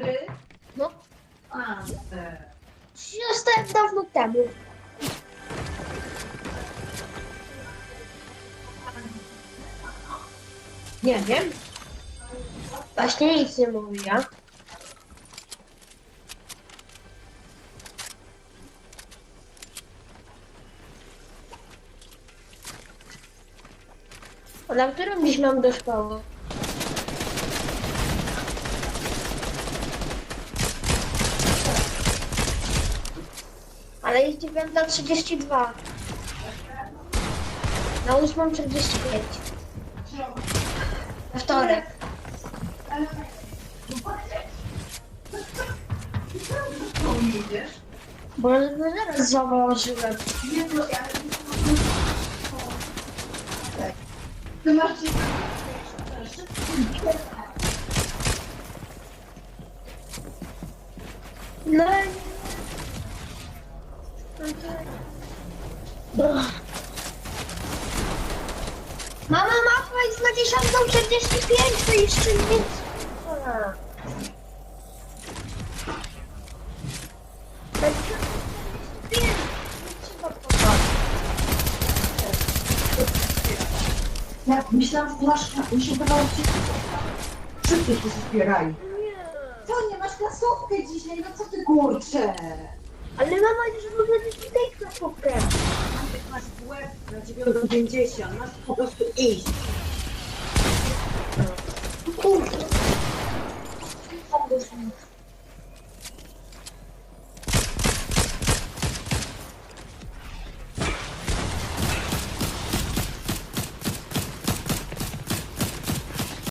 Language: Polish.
gry? No. Master. Dostałem dawno temu. Nie wiem. Właśnie nic nie mówiła. Na którą dziś mam do szkoły? Ale jest 9.32. Na 8.45. Na wtorek. Bo zaraz założyłem. Ty masz... No. Mama, mapa jest na 10.45, to jeszcze nic. A. Na 10:45, nie trzeba popatrzeć. Ja myślałam, że masz... Mi się wydawało, że Wszyscy się zbierali. Co, nie masz klasówkę dzisiaj? No co ty kurczę? Ale mama już mogę być tutaj klasówkę. Antek masz w łeb na 9.50, masz po prostu iść.